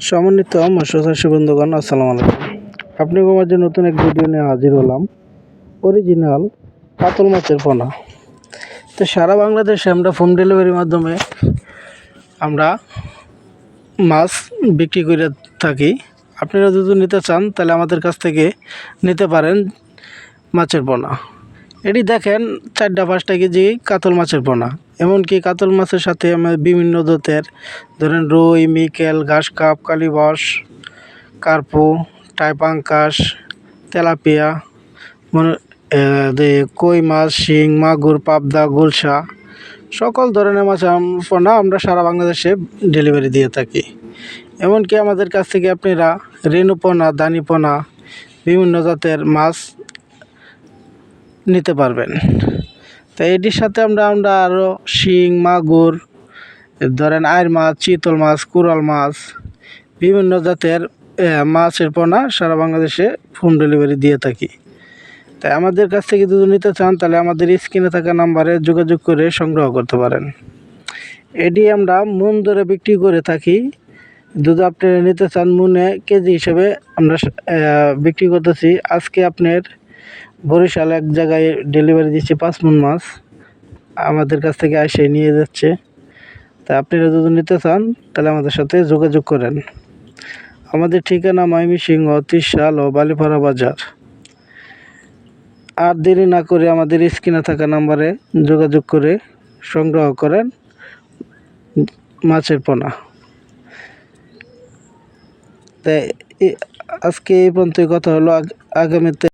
সমন্বিত মৎস্যচাষী বন্ধুগণ, আসসালামু আলাইকুম। আপনাদের মাঝে নতুন এক ভিডিও নিয়ে হাজির হলাম। অরিজিনাল কাতল মাছের পোনা। তো সারা বাংলাদেশে আমরা হোম ডেলিভারির মাধ্যমে আমরা মাছ বিক্রি করে থাকি। আপনারা যদি নিতে চান, তাহলে আমাদের কাছ থেকে নিতে পারেন মাছের পোনা। এটি দেখেন চারটা পাঁচটা কেজি কাতল মাছের পোনা। এমনকি কাতল মাছের সাথে আমার বিভিন্ন জাতের, ধরেন রুই, মিকেল, ঘাস কাপ, কালীবস, কার্পু, টাইপাঙ্কাস, তেলাপিয়া কই মাছ, শিং, মাগুর, পাবদা, গুলশা, সকল ধরনের মাছ পোনা আমরা সারা বাংলাদেশে ডেলিভারি দিয়ে থাকি। এমনকি আমাদের কাছ থেকে আপনারা রেণু পোনা, দানি পোনা, বিভিন্ন জাতের মাছ নিতে পারবেন। তো এটির সাথে আমরা আমরা আরও শিং, মাগুর, ধরেন আয়ের মাছ, চিতল মাছ কুরাল মাছ, বিভিন্ন জাতের মাছের পোনা সারা বাংলাদেশে হোম ডেলিভারি দিয়ে থাকি। তাই আমাদের কাছ থেকে যদি নিতে চান, তাহলে আমাদের স্ক্রিনে থাকা নাম্বারে যোগাযোগ করে সংগ্রহ করতে পারেন। এটি আমরা মন ধরে বিক্রি করে থাকি। যদি আপনি নিতে চান মনে কেজি হিসেবে আমরা বিক্রি করতেছি। আজকে আপনার বরিশাল এক জায়গায় ডেলিভারি দিচ্ছে পাঁচ মন মাছ। আমাদের কাছ থেকে এসে নিয়ে যাচ্ছে। তা আপনারা যদি নিতে চান, তাহলে আমাদের সাথে যোগাযোগ করেন। আমাদের ঠিকানা মাইমি সিংহ ত্রিশাল ও বালিপাড়া বাজার। আর দেরি না করে আমাদের স্ক্রিনে থাকা নাম্বারে যোগাযোগ করে সংগ্রহ করেন মাছের পোনা। তাই আজকে এই পর্যন্তই, কথা হলো আগ- আগামীতে